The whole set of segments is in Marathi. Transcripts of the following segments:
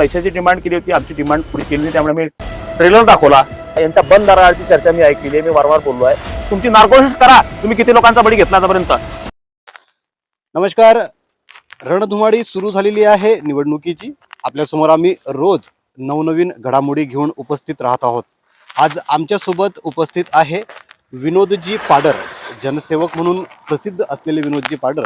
पैशाची डिमांड केली होती आमची डिमांड पुरी केली नाही त्यामुळे मी ट्रेलर दाखवला. यांच्या बंद दराची चर्चा मी ऐकलेली आहे मी वारंवार बोललो आहे. तुमची नार्कोसिस करा तुम्ही किती लोकांचा बळी घेतला आतापर्यंत? नमस्कार. रणधुमाडी सुरू झालेली आहे निवडणुकीची. आपल्यासमोर आम्ही रोज नवनवीन घडामोडी घेऊन उपस्थित राहत आहोत. आज आमच्यासोबत उपस्थित आहे विनोदजी पाडर जनसेवक म्हणून प्रसिद्ध असलेले विनोदजी पाडर.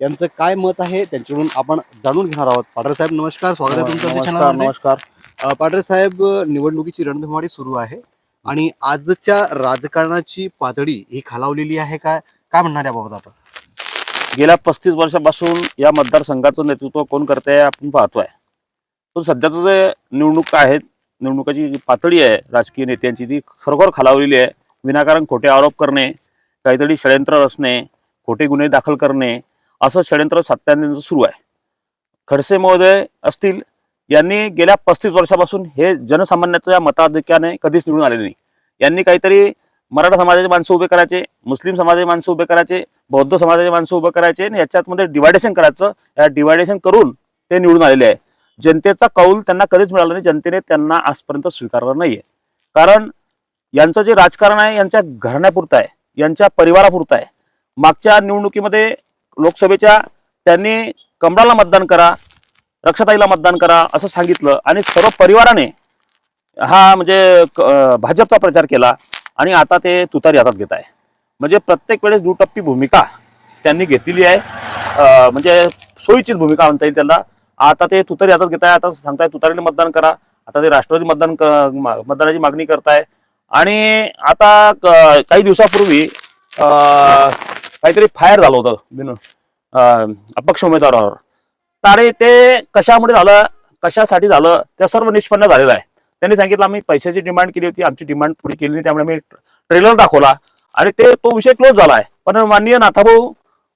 यांचं काय मत आहे त्यांच्याकडून आपण जाणून घेणार आहोत. पाडर साहेब नमस्कार. स्वागत आहे तुमचं नमस्कार channel मध्ये. नमस्कार. अ, पाडर साहेब निवडणुकीची रणधुमाळी सुरू आहे आणि आजच्या राजकारणाची पातळी ही खालावलेली आहे काय काय म्हणणार याबाबत आपण? गेल्या पस्तीस वर्षापासून या मतदारसंघाचं नेतृत्व कोण करते आपण पाहतोय. पण सध्याचं जे निवडणूक आहेत निवडणुकाची जी पातळी आहे राजकीय नेत्यांची ती खरोखर खालावलेली आहे. विनाकारण खोटे आरोप करणे काहीतरी षडयंत्र रचणे खोटे गुन्हे दाखल करणे असं षडयंत्र सत्याने सुरू आहे. खडसे महोदय असतील यांनी गेल्या पस्तीस वर्षापासून हे जनसामान्याच्या मताधिक्याने कधीच निवडून आले नाही. यांनी काहीतरी मराठा समाजाचे माणसं उभे करायचे मुस्लिम समाजाचे माणसं उभे करायचे बौद्ध समाजाचे माणसं उभे करायचे आणि याच्यातमध्ये डिवायडेशन करायचं. या डिवायडेशन करून ते निवडून आलेले आहे. जनतेचा कौल त्यांना कधीच मिळाला नाही. जनतेने त्यांना आजपर्यंत स्वीकारला आहे कारण यांचं जे राजकारण आहे यांच्या घराण्यापुरतं आहे यांच्या परिवारापुरतं आहे. मागच्या निवडणुकीमध्ये लोकसभेच्या त्यांनी कमळाला मतदान करा रक्षाताईला मतदान करा असं सांगितलं आणि सर्व परिवाराने हा म्हणजे भाजपचा प्रचार केला आणि आता ते तुतारी हातात घेत आहे. म्हणजे प्रत्येक वेळेस दुटप्पी भूमिका त्यांनी घेतलेली आहे. म्हणजे सोयीचीच भूमिका म्हणता येईल त्याला आता ते तुतारी हातात घेत आहे आता सांगताय तुतारीला मतदान करा आता ते राष्ट्रवादी मतदान मतदानाची मागणी करताय. आणि आता काही दिवसापूर्वी काहीतरी फायर झालं होतं. बिन. अपक्ष उमेदवारावर आणि ते कशामुळे झालं? कशासाठी झालं? त्या सर्व निष्पन्न झालेलं आहे. त्यांनी सांगितलं आम्ही पैशाची डिमांड केली होती. आमची डिमांड पुरी केली नाही. त्यामुळे मी ट्रेलर दाखवला. आणि ते तो विषय क्लोज झाला आहे. पण माननीय नाथाभाऊ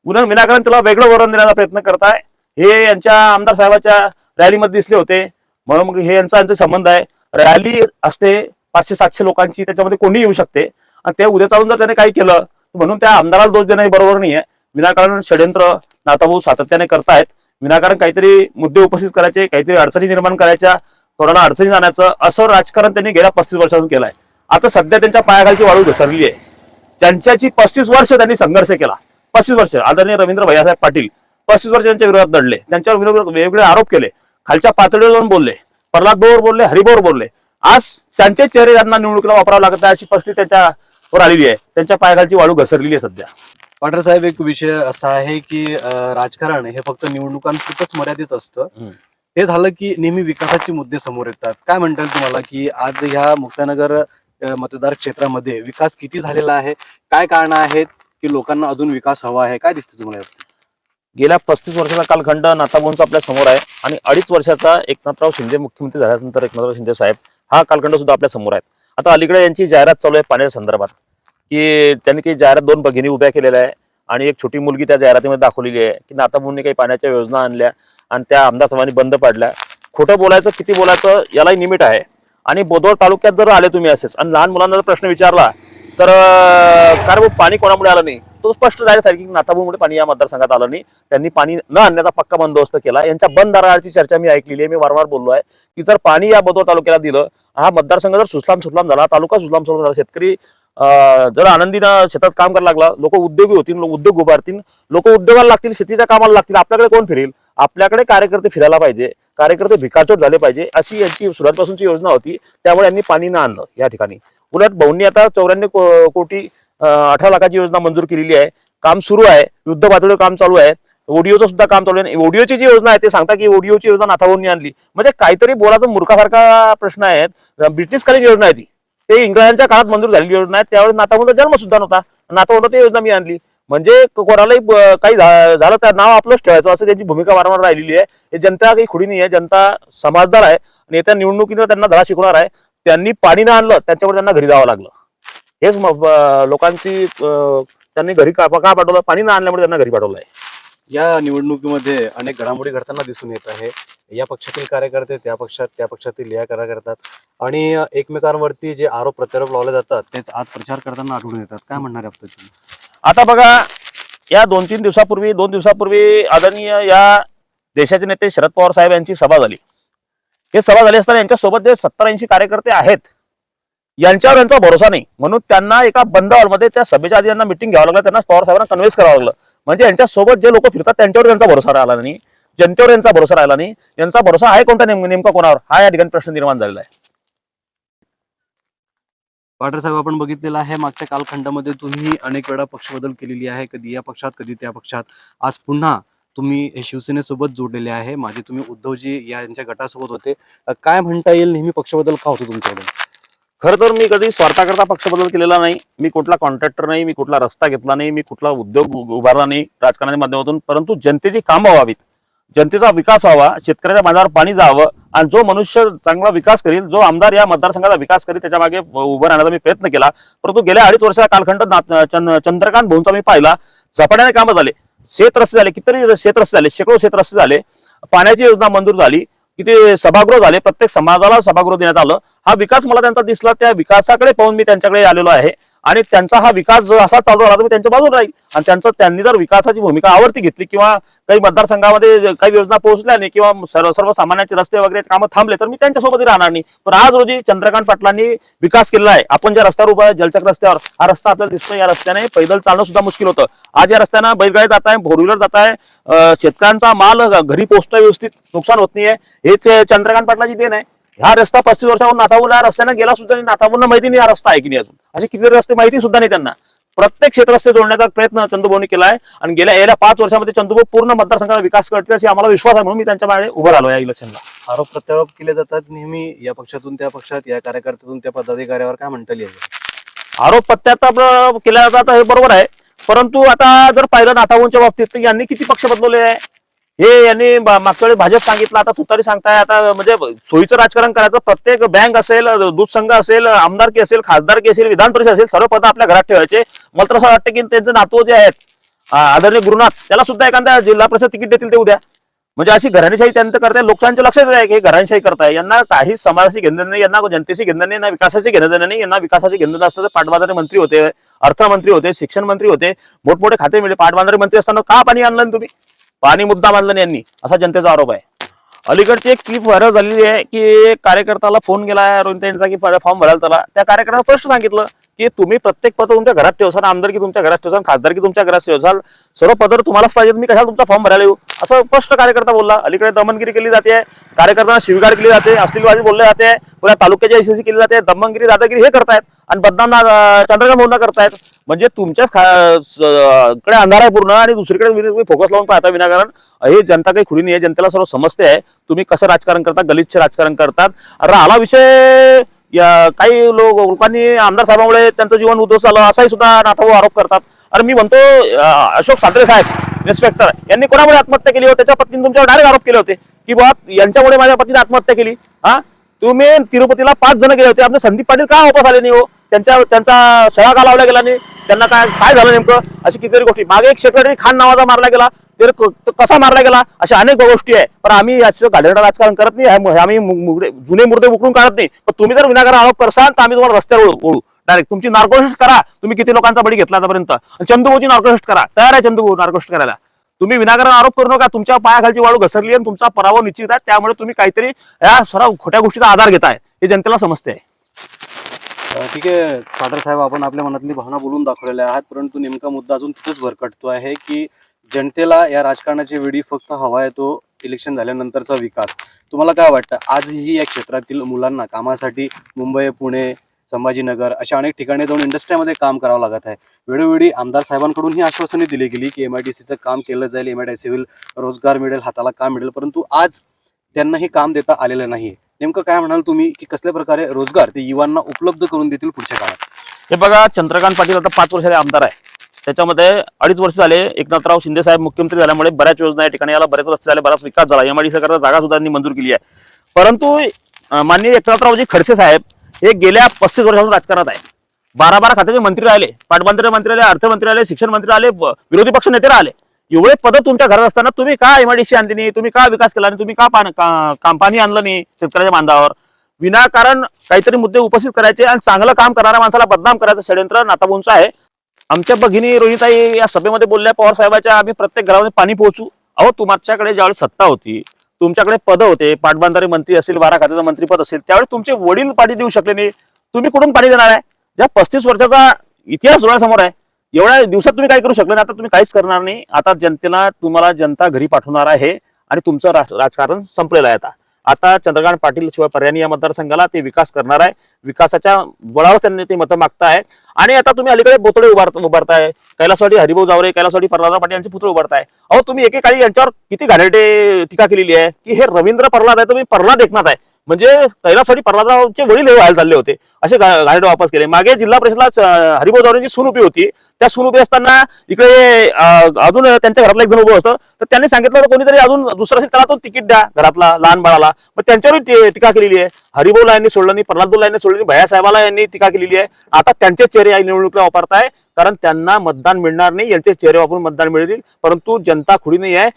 उन्हा विनाकारण त्याला वेगळं वरण देण्याचा प्रयत्न करताय. हे यांच्या आमदार साहेबाच्या रॅलीमध्ये दिसले होते. म्हणून मग हे यांचा यांचा संबंध आहे. रॅली असते पाचशे सातशे लोकांची त्याच्यामध्ये कोणी येऊ शकते. आणि ते उद्या चालून जर त्याने काही केलं म्हणून त्या आमदाराला दोष देणं बरोबर नाही आहे विनाकारण षडयंत्र नाताभाऊ सातत्याने करतायत. विनाकारण काहीतरी मुद्दे उपस्थित करायचे काहीतरी अडचणी निर्माण करायच्या कोणाला अडचणी जाण्याचं असं राजकारण त्यांनी गेल्या पस्तीस वर्षातून केलंय. आता सध्या त्यांच्या पायाखालची वाळू घसरली आहे त्यांच्याची पस्तीस वर्ष त्यांनी संघर्ष केला. पस्तीस वर्ष. आदरणीय रवींद्र भैयासाहेब पाटील पस्तीस वर्ष त्यांच्या विरोधात लढले त्यांच्यावर विरोध वेगवेगळे आरोप केले. खालच्या पातळीवर जाऊन बोलले. प्रल्हाद बोर बोलले हरिभाऊवर बोलले. आज त्यांचे चेहरे त्यांना निवडणुकीला वापरावं लागत आहे अशी परिस्थिती त्यांच्या त्यांच्यावर आलेली आहे. त्यांच्या पायाखालची वाळू घसरलेली आहे सध्या. पाटील साहेब एक विषय असा आहे की अं, राजकारण हे फक्त निवडणुकांपुरतच मर्यादित असतं. ते झालं की नेहमी विकासाचे मुद्दे समोर येतात. काय म्हणता येईल तुम्हाला की आज ह्या मुक्तानगर अं, मतदार क्षेत्रामध्ये विकास किती झालेला आहे? काय कारण आहेत की लोकांना अजून विकास हवा आहे? काय दिसतं तुम्हाला यात? गेल्या पस्तीस वर्षाचा कालखंड नाथाभाऊंचा आपल्यासमोर आहे आणि अडीच वर्षाचा एकनाथराव शिंदे मुख्यमंत्री झाल्यानंतर एकनाथराव शिंदे साहेब हा कालखंड सुद्धा आपल्यासमोर आहे आता अलीकडे यांची जाहिरात चालू आहे पाण्याच्या संदर्भात. की त्यांनी काही जाहिरात दोन भगिनी उभ्या केलेल्या आहे आणि एक छोटी मुलगी त्या जाहिरातीमध्ये दाखवलेली आहे की नाथाभाऊंनी काही पाण्याच्या योजना आणल्या आणि त्या आमदार सभांनी बंद पाडल्या. खोटं बोलायचं किती बोलायचं यालाही लिमिट आहे. आणि बोदवड तालुक्यात जर आले तुम्ही असेच आणि लहान मुलांना जर प्रश्न विचारला तर काय कारण भाऊ पाणी कोणामुळे आलं नाही? तो स्पष्ट डायरेक्ट आहे की नाथाभाऊमुळे पाणी या मतदारसंघात आलं नाही. त्यांनी पाणी न आणण्याचा पक्का बंदोबस्त केला. यांच्या बंद दाराची चर्चा मी ऐकलेली आहे. मी वारंवार बोललो आहे की जर पाणी या बोदवड तालुक्याला दिलं हा मतदारसंघ जर सुसलाम सुसलाम झाला तालुका सुसलाम सुफलाम झाला शेतकरी जर आनंदीनं शेतात काम करायला लागला लोक उद्योगी होतील लोक उद्योग उभारतील लोक उद्योगाला लागतील शेतीच्या कामाला लागतील आपल्याकडे कोण फिरेल? आपल्याकडे कार्यकर्ते फिरायला पाहिजे कार्यकर्ते भिकाचोट झाले पाहिजे अशी यांची सुरुवातपासूनची योजना होती त्यामुळे यांनी पाणी न आणलं या ठिकाणी. उलट भाऊंनी आता चौऱ्याण्णव कोटी अठरा लाखाची योजना मंजूर केलेली आहे. काम सुरू आहे युद्ध पातळीवर काम चालू आहे. ओडिओचं सुद्धा काम चालू आहे. ओडिओची जी योजना आहे ते सांगता की ओडिओची योजना नाथाभाऊंनी आणली. म्हणजे काहीतरी बोलायचं मूर्खासारखा प्रश्न आहे ब्रिटिशकालीन योजना आहे ती. ते इंग्रजांच्या काळात मंजूर झालेली योजना आहे. त्यावेळेस नाथाभाऊंचा जन्म सुद्धा नव्हता. नाथाभाऊंना ती योजना मी आणली. म्हणजे कोणालाही काही झालं तर नाव आपलंच ठेवायचं. असं त्यांची भूमिका वारंवार राहिलेली आहे. हे जनता काही खुडी नाही आहे जनता समाजदार आहे. आणि येत्या निवडणुकीनं त्यांना धडा शिकवणार आहे. त्यांनी पाणी न आणलं. त्यांच्यावर त्यांना घरी जावं लागलं. हेच लोकांची त्यांनी घरी का का पाठवलं? पाणी न आणल्यामुळे त्यांना घरी पाठवलं आहे या निवडणुकीमध्ये अनेक घडामोडी घडताना दिसून येत आहे. या पक्षातील कार्यकर्ते त्या पक्षात त्या पक्षातील या कार्यकर्तात आणि एकमेकांवरती जे आरोप प्रत्यारोप लावले जातात तेच आज प्रचार करताना आढळून येतात. काय म्हणणार आहे आपण आता बघा या दोन तीन दिवसापूर्वी दोन दिवसापूर्वी आदरणीय या देशाचे नेते शरद पवार साहेब यांची सभा झाली. हे सभा झाली असताना यांच्यासोबत जे सत्तर ऐंशी कार्यकर्ते आहेत यांच्यावर यांचा भरोसा नाही. म्हणून त्यांना एका बंद हॉलमध्ये त्या सभेच्या आधी यांना मिटिंग घ्यावं लागलं त्यांना पवार साहेबांना कन्व्हिन्स करावं लागलं. म्हणजे यांच्यासोबत जे लोक फिरतात त्यांच्यावर त्यांचा भरोसा राहिला नाही. जनतेवर यांचा भरोसा राहिला नाही. यांचा भरोसा आहे कोणता नेमका कोणावर? हा या ठिकाणी प्रश्न निर्माण झालेला आहे. पाटील साहेब आपण बघितलेलं आहे मागच्या कालखंडामध्ये तुम्ही अनेक वेळा पक्षबदल केलेली आहे कधी या पक्षात कधी त्या पक्षात. आज पुन्हा तुम्ही शिवसेनेसोबत जोडलेले आहे. माझे तुम्ही उद्धवजी यांच्या गटासोबत होते. काय म्हणता येईल? नेहमी पक्षबदल का होतो तुमच्याकडे खरं तर मी कधी स्वार्थाकरता पक्ष बदल केलेला नाही. मी कुठला कॉन्ट्रॅक्टर नाही मी कुठला रस्ता घेतला नाही मी कुठला उद्योग उभारला नाही राजकारणाच्या माध्यमातून. परंतु जनतेची कामं व्हावीत. जनतेचा विकास व्हावा शेतकऱ्याच्या माझ्यावर पाणी जावं आणि जो मनुष्य चांगला विकास करील जो आमदार या मतदारसंघाचा विकास करील त्याच्यामागे उभं राहण्याचा मी प्रयत्न केला. परंतु गेल्या अडीच वर्षाचा कालखंड ना- चंद- चंद्रकांत भाऊंचा मी पाहिला. झपाट्याने कामं झाले. शेत रस्ते झाले कितीतरी शेत रस्ते झाले शेकडो शेत रस्ते झाले. पाण्याची योजना मंजूर झाली. किती सभागृह झाले प्रत्येक समाजाला सभागृह देण्यात आलं. हा विकास मला त्यांचा दिसला त्या विकासाकडे पाहून मी त्यांच्याकडे आलेलो आहे. आणि त्यांचा हा विकास जो असा चालू राहिला तर मी त्यांच्या बाजूला राहील. आणि त्यांचं त्यांनी जर विकासाची भूमिका आवडती घेतली किंवा काही मतदारसंघामध्ये काही योजना पोहोचल्या नाही किंवा सर्व सर्वसामान्यांचे रस्ते वगैरे कामं थांबले तर मी त्यांच्यासोबतही राहणार नाही. पण आज रोजी चंद्रकांत पाटलांनी विकास केलेला आहे. आपण ज्या रस्त्यावर उभा आहे जलचक रस्त्यावर हा रस्ता आपल्याला दिसतो या रस्त्याने पैदल चालणं सुद्धा मुश्किल होतं. आज या रस्त्यानं बैलगाडी जात आहे फोर व्हीलर जात आहे. शेतकऱ्यांचा माल घरी पोहोचतोय व्यवस्थित नुकसान होत नाहीये. हेच चंद्रकांत पाटलाची देण आहे. हा रस्ता पस्तीस नाथावून या रस्त्याने गेला सुद्धा नाही. नाथावून माहिती नाही हा रस्ता आहे की नाही अजून. असे किती रस्ते माहिती सुद्धा नाही त्यांना. प्रत्येक क्षेत्रस्ते जोडण्याचा प्रयत्न चंदूभाऊनी केला आहे आणि गेल्या गेल्या पाच वर्षामध्ये चंदूभाऊ पूर्ण मतदारसंघाचा विकास करतील अशी आम्हाला विश्वास आहे म्हणून मी त्यांच्या मागे उभं राहिलो या इलेक्शनला. आरोप प्रत्यारोप केले जातात नेहमी. या पक्षातून त्या पक्षात या कार्यकर्त्यातून त्या पदाधिकाऱ्यावर काय म्हणता येईल आरोप प्रत्यारोप केला जातात हे बरोबर आहे. परंतु आता जर पाहिलं नाथावूंच्या बाबतीत तर यांनी किती पक्ष बदलवले आहे? हे यांनी मागच्या वेळी भाजप सांगितलं आता तुतारी सांगताय आता म्हणजे सोयीचं राजकारण करायचं प्रत्येक बँक असेल दूध संघ असेल आमदारकी असेल खासदारकी असेल विधान परिषद असेल सर्व पद आपल्या घरात ठेवायचे. मला तर असं वाटतं की त्यांचे नातू जे आहेत आदरणीय गुरुनाथ त्याला सुद्धा एखाद्या जिल्हा परिषद तिकीट देतील ते उद्या. म्हणजे अशी घराणीशाही त्यांचं करताय लोकांच्या लक्षात आहे की घराणीशाही करताय. यांना काही समाजाशी घेणं नाही यांना जनतेशी घेणं नाही ना विकासाची घेणं देणं नाही यांना विकासाची घेणं असतं तर मंत्री होते अर्थमंत्री होते शिक्षण मंत्री होते मोठमोठे खाते मिळते पाटबंधारे मंत्री असताना का पाणी आणलं तुम्ही? पाणी मुद्दा मानलं नाही यांनी असा जनतेचा आरोप आहे. अलीकडची एक क्लिप व्हायरल झालेली आहे की कार्यकर्त्याला फोन गेला रोहित यांचा की फॉर्म भरायला त्याला त्या कार्यकर्त्याला स्पष्ट सांगितलं की तुम्ही प्रत्येक पद तुमच्या घरात ठेवसाल आमदारकी तुमच्या घरात ठेवसाल खासदारकी तुमच्या घरात ठेवसाल सर्व पदर तुम्हालाच पाहिजे मी कशाला तुमचा फॉर्म भरायला येऊ? असं स्पष्ट कार्यकर्ता बोलला. अलीकडे दमनगिरी केली जाते कार्यकर्त्यांना स्वीकार केली जाते अश्लीलबाजी बोलले जाते पुऱ्या तालुक्याची यशस्वी केली जाते दमनगिरी दादागिरी हे करतायत आणि बदनाम चंद्रकांत भाऊंना करतायत. म्हणजे तुमच्या कडे अंधार आहे पूर्ण आणि दुसरीकडे तुम्ही फोकस लावून पाहता विनाकारण. हे जनता काही खुली नाही आहे जनतेला सर्व समजते आहे. तुम्ही कसं राजकारण करता? गलिच्छ राजकारण करतात. राहिला विषय या काही लोक लोकांनी आमदार साहेबांमुळे त्यांचं जीवन उद्धवस झालं. असाही सुद्धा नाथाभाऊ आरोप करतात. अरे मी म्हणतो अशोक सादरे साहेब इन्स्पेक्टर यांनी कोणामुळे आत्महत्या केली होती त्याच्या पत्नीने तुमच्यावर डायरेक्ट आरोप केले होते. की बा यांच्यामुळे माझ्या पत्नीने आत्महत्या केली. हा? तुम्ही तिरुपतीला पाच जण गेले होते. आपले संदीप पाटील का वापस आले नाही हो? त्यांच्या त्यांचा सळाका लावला गेला नाही त्यांना काय काय झालं नेमकं? अशी कितीतरी गोष्टी. मागे एक सेक्रेटरी खान नावाचा मारला गेला. तर कसा मारला गेला? अशा अनेक गोष्टी आहे. पण आम्ही याचं गाडीवर राजकारण करत नाही. आम्ही- जुने मुर्दे उकळून काढत नाही. पण तुम्ही जर विनाकारण आरोप करसाल तर आम्ही तुम्हाला रस्त्यावर ओळू डायरेक्ट तुमची नार्कोशिस्ट करा. तुम्ही किती लोकांचा बळी घेतला आतापर्यंत? चंदूभाऊची नार्कोशिस्ट करा. तयार आहे चंदूभाऊ नार्कोशिस्ट करायला. तुम्ही विनाकारण आरोप करू नका. तुमच्या पायाखालची वाळू घसरली आणि तुमचा पराभव निश्चित आहे. त्यामुळे तुम्ही काहीतरी या सर्व खोट्या गोष्टीचा आधार घेताय. हे जनतेला समजते ठीक आहे. पाटील साहेब आपण आपल्या मनातली भावना बोलून दाखवलेल्या आहात परंतु नेमका मुद्दा अजून तिथंच भरकटतो आहे की जनतेला या राजकारणाची वेळी फक्त हवा आहे तो इलेक्शन झाल्यानंतरचा विकास. तुम्हाला काय वाटतं? आजही या क्षेत्रातील मुलांना कामासाठी मुंबई पुणे संभाजीनगर अशा अनेक ठिकाणी जाऊन इंडस्ट्रीमध्ये काम करावं लागत आहे. वेळोवेळी आमदार साहेबांकडून ही आश्वासने दिली गेली की एम आय डी सीचं काम केलं जाईल एम आय डी सी होईल रोजगार मिळेल हाताला काम मिळेल परंतु आज त्यांना हे काम देता आलेलं नाही नेमकं काय म्हणाल तुम्ही की कसल्या प्रकारे रोजगार ते युवांना उपलब्ध करून देतील पुढच्या काळात? हे बघा चंद्रकांत पाटील आता पाच वर्षाचे आमदार आहे. त्याच्यामध्ये अडीच वर्ष झाले एकनाथराव शिंदे साहेब मुख्यमंत्री झाल्यामुळे बऱ्याच योजना या ठिकाणी याला बरेच रस्ते झाले बराच विकास झाला. एमआयडी सरकारचा जागा सुद्धा त्यांनी मंजूर केली आहे. परंतु माननीय एकनाथरावजी खडसे साहेब हे गेल्या पस्तीस वर्षापासून राजकारणात आहे. बारा बारा खात्याचे मंत्री राहिले पाटबंधारे मंत्री आले अर्थमंत्री आले शिक्षण मंत्री आले विरोधी पक्ष नेते राहिले. एवढे पद तुमच्या घरात असताना तुम्ही का एमआयडीसी आणली नाही? तुम्ही का विकास केला नाही? तुम्ही का पान- का- काम पाणी आणलं नाही शेतकऱ्याच्या बांधावर विनाकारण काहीतरी मुद्दे उपस्थित करायचे आणि चांगलं काम करणाऱ्या माणसाला बदनाम करायचं षडयंत्र नाताबोंचं आहे. आमच्या भगिनी रोहिताई या सभेमध्ये बोलल्या पवार साहेबाच्या आम्ही प्रत्येक घरामध्ये पाणी पोहोचू. अहो तुमच्याकडे ज्यावेळी सत्ता होती तुमच्याकडे पद होते पाटबंधारे मंत्री असेल बारा खात्याचं मंत्रीपद असेल त्यावेळी तुमचे वडील पाणी देऊ शकले नाही. तुम्ही कुठून पाणी देणार आहे? ज्या पस्तीस वर्षाचा इतिहास डोळ्यासमोर आहे. एवढ्या दिवसात तुम्ही काय करू शकले नाही आता तुम्ही काहीच करणार नाही. आता जनतेला तुम्हाला जनता घरी पाठवणार आहे आणि तुमचं राज- राजकारण संपलेलं आहे आता. आता चंद्रकांत पाटील शिवाय पर्यायी या मतदारसंघाला ते विकास करणार आहे. विकासाच्या बळावर त्यांनी ते मतं मागताय. आणि आता तुम्ही अलीकडे बोतडे उभार उभारताय. कैलासवाडी हरिभाऊ जावरे कैलासवाडी प्रल्हाद पाटील यांचे पुत्र उभारताय. अहो तुम्ही एकेकाळी यांच्यावर किती घाणेरडे टीका केलेली आहे की हे रवींद्र प्रल्हाद आहे तुम्ही प्रल्हाद एकनाथ आहे. म्हणजे कैलासवाडी पर्वतरावचे वडील हे व्हायला चालले होते. असे गा- वापस केले. मागे जिल्हा परिषदला च- हरिभाऊ जावरेंची सुनुपी होती. त्या सुनुपी असताना इकडे अजून त्यांच्या घरातला एक जण उभं असतं. तर त्यांनी सांगितलं होतं कोणीतरी अजून दुसरं असेल त्याला तो तिकीट द्या घरातला लहान बाळाला. मग त्यांच्यावर टीका केलेली आहे. हरिभाऊला यांनी सोडलं नाही प्रल्हादला यांनी सोडलं नाही भैयासाहेबाला यांनी टीका केलेली आहे. आता त्यांचे चेहरे या निवडणुकीला वापरताय. कारण त्यांना मतदान मिळणार नाही. यांचे चेहरे वापरून मतदान मिळतील. परंतु जनता खुडी नाही आहे.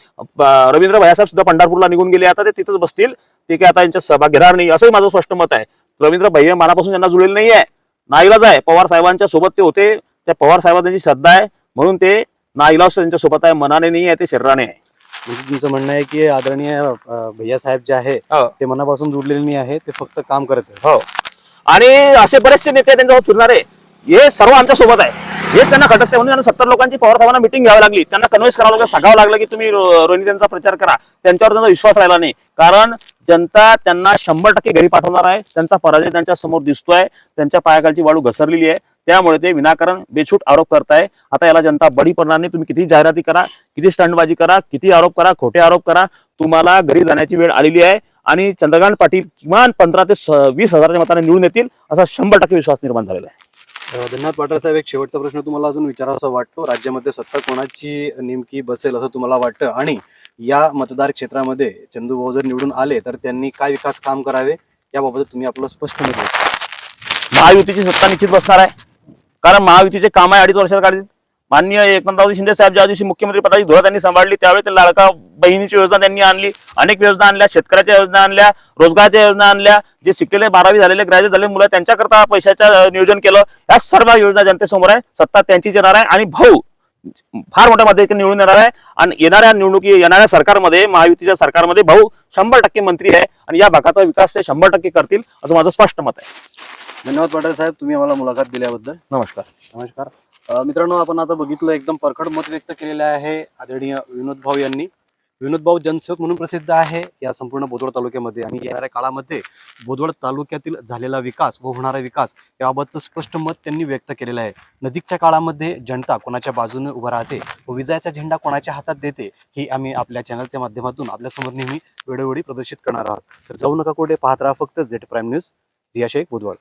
रवींद्र भैयासाहेब सुद्धा पंढरपूरला निघून गेले. आता ते तिथंच बसतील. ते काय आता यांच्या सभा घेणार नाही असंही माझं स्पष्ट मत आहे. रवींद्र भैया मनापासून त्यांना जुळलेलं नाही आहे नाईलाज आहे पवार साहेबांच्या सोबत ते होते. त्या पवार साहेबांची श्रद्धा आहे म्हणून ते नाईलाज त्यांच्यासोबत आहे मनाने नाही आहे ते शरीराने आहे. म्हणजे तुमचं म्हणणं आहे की आदरणीय भैया साहेब जे आहे हो. ते मनापासून जुडलेले नाही आहे ते फक्त काम करत आहे हो. आणि असे बरेचसे नेते त्यांच्यासोबत फिरणारे हे सर्व आमच्यासोबत आहे. हेच त्यांना खटकते म्हणून त्यांना सत्तर लोकांची पवार साहेबांना मिटिंग घ्यावी लागली. त्यांना कन्व्हिन्स करावं लागलं सांगावं लागलं की तुम्ही रोहिणी त्यांचा प्रचार करा. त्यांच्यावर त्यांचा विश्वास राहिला नाही. कारण जनता त्यांना शंभर टक्के घरी पाठवणार आहे. त्यांचा पराजय त्यांच्यासमोर दिसतोय. त्यांच्या पायाखालची वाळू घसरलेली आहे. त्यामुळे ते विनाकारण बेछूट आरोप करताय. आता याला जनता बडी पडणार नाही. तुम्ही किती जाहिराती करा किती स्टंडबाजी करा किती आरोप करा खोटे आरोप करा. तुम्हाला घरी जाण्याची वेळ आलेली आहे आणि चंद्रकांत पाटील किमान पंधरा ते स- वीस हजाराच्या मताने निवडून येतील असा शंभर टक्के विश्वास निर्माण झालेला आहे. धन्यवाद पाटील साहेब. एक शेवटचा प्रश्न तुम्हाला अजून विचारावा वाटतो. राज्यामध्ये सत्ता कोणाची नेमकी बसेल असं तुम्हाला वाटतं? आणि या मतदार क्षेत्रामध्ये चंदू भाऊ जर निवडून आले तर त्यांनी काय विकास काम करावे? याबाबत तुम्ही आपलं स्पष्ट मत महायुतीची सत्ता निश्चित बसणार आहे. कारण महायुतीचे काम आहे अडीच वर्षात काढतील. माननीय एकनाथराव शिंदे साहेब ज्या दिवशी मुख्यमंत्री पदाची धुरा त्यांनी सांभाळली त्यावेळी ते लाडका बहिणीची योजना त्यांनी आणली. अनेक योजना आणल्या शेतकऱ्याच्या योजना आणल्या रोजगाराच्या योजना आणल्या. जे शिकलेले बारावी झालेले ग्रॅज्युएट झालेले मुलं त्यांच्याकरता पैशाचं नियोजन केलं. या सर्व योजना जनतेसमोर आहे. सत्ता त्यांचीच येणार आहे. आणि भाऊ फार मोठ्या मध्ये निवडून येणार आहे. आणि येणाऱ्या निवडणुकी येणाऱ्या सरकारमध्ये महायुतीच्या सरकारमध्ये भाऊ शंभर टक्के मंत्री आहे. आणि या भागाचा विकास ते शंभर टक्के करतील असं माझं स्पष्ट मत आहे. धन्यवाद पाटील साहेब. तुम्ही आम्हाला मुलाखत दिल्याबद्दल. नमस्कार. नमस्कार. मित्रांनो आपण आता बघितलं एकदम परखड मत व्यक्त केलेलं आहे आदरणीय विनोद भाऊ यांनी. विनोद भाऊ जनसेवक म्हणून प्रसिद्ध आहे या संपूर्ण बोदवड तालुक्यामध्ये आणि येणाऱ्या काळामध्ये बोदवड तालुक्यातील झालेला विकास व होणारा विकास याबाबतचं स्पष्ट मत त्यांनी व्यक्त केलेलं आहे. नजीकच्या काळामध्ये जनता कोणाच्या बाजूने उभं राहते व विजयाचा झेंडा कोणाच्या हातात देते ही आम्ही आपल्या चॅनलच्या माध्यमातून आपल्यासमोर नेहमी वेळोवेळी प्रदर्शित करणार आहोत. तर जाऊ नका कुठे पाहत राहा फक्त Z prime news Jiya Shaikh Bodwad